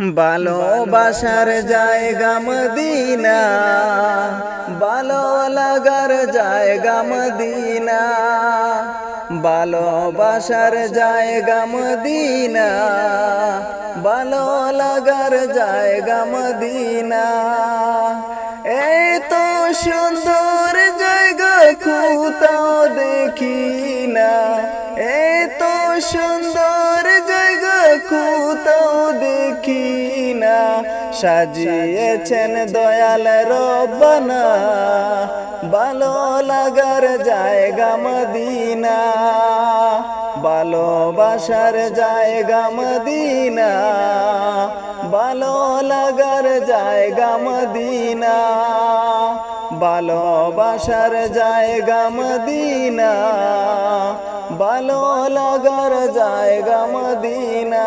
ভালোবাসার জায়গা মদিনা। ভালো লাগার জায়গা মদিনা। ভালোবাসার জায়গা মদিনা। ভালো লাগার জায়গা মদিনা। এই তো সুন্দর জায়গা কোথাও দেখি না। এই তো সুন্দর দেখি না সাজিয়েছেন দয়াল রব্বানা। ভালো লাগার জায়গা মদিনা। ভালোবাসার জায়গা মদিনা। ভালো লাগার জায়গা মদিনা। ভালোবাসার জায়গা মদিনা। ভালো লাগার জায়গা মদিনা।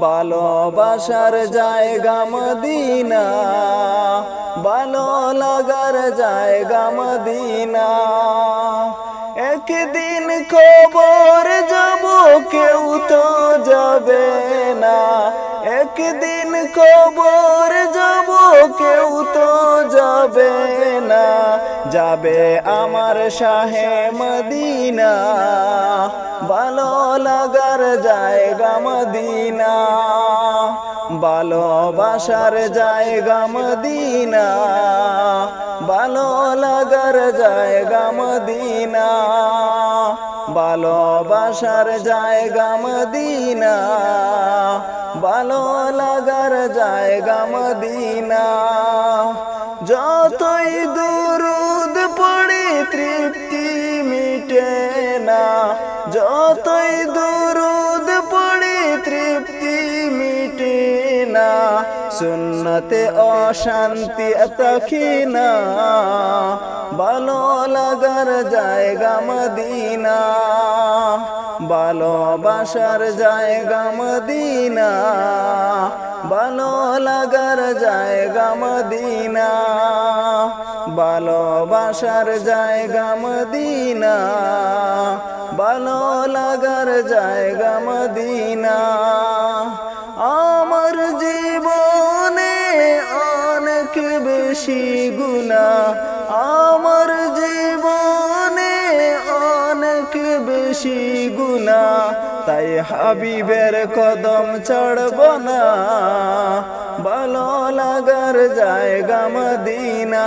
ভালোবাসার জায়গা মদিনা। ভালো লাগার জায়গা মদিনা। একদিন খবর যাব, কেউ তো যাবে না। একদিন খবর যাব, কেউ তো যাবে যাবে আমার শাহে মদিনা। ভালো লাগার জায়গা মদিনা। ভালোবাসার জায়গা মদিনা। ভালো লাগার জায়গা মদিনা। ভালোবাসার জায়গা মদিনা। ভালো লাগার জায়গা মদিনা। যতই পড়ি তৃপ্তি মিটে না। যতই দুরুদ পড়ি, তৃপ্তি মিটে না। সুন্নতে অশান্তি তখিনা ভালো লাগার জায়গা মদিনা। ভালোবাসার জায়গা মদিনা। ভালো লাগার জায়গা মদিনা। ভালোবাসার জায়গা মদিনা। ভালো লাগার জায়গা মদিনা। আমার জীবনে অনেক বেশি গুণা আমার জীবনে অনেক বেশি গুণা তাই হাবিবের কদম চড়ব না। ভালো লাগার জায়গা মদিনা।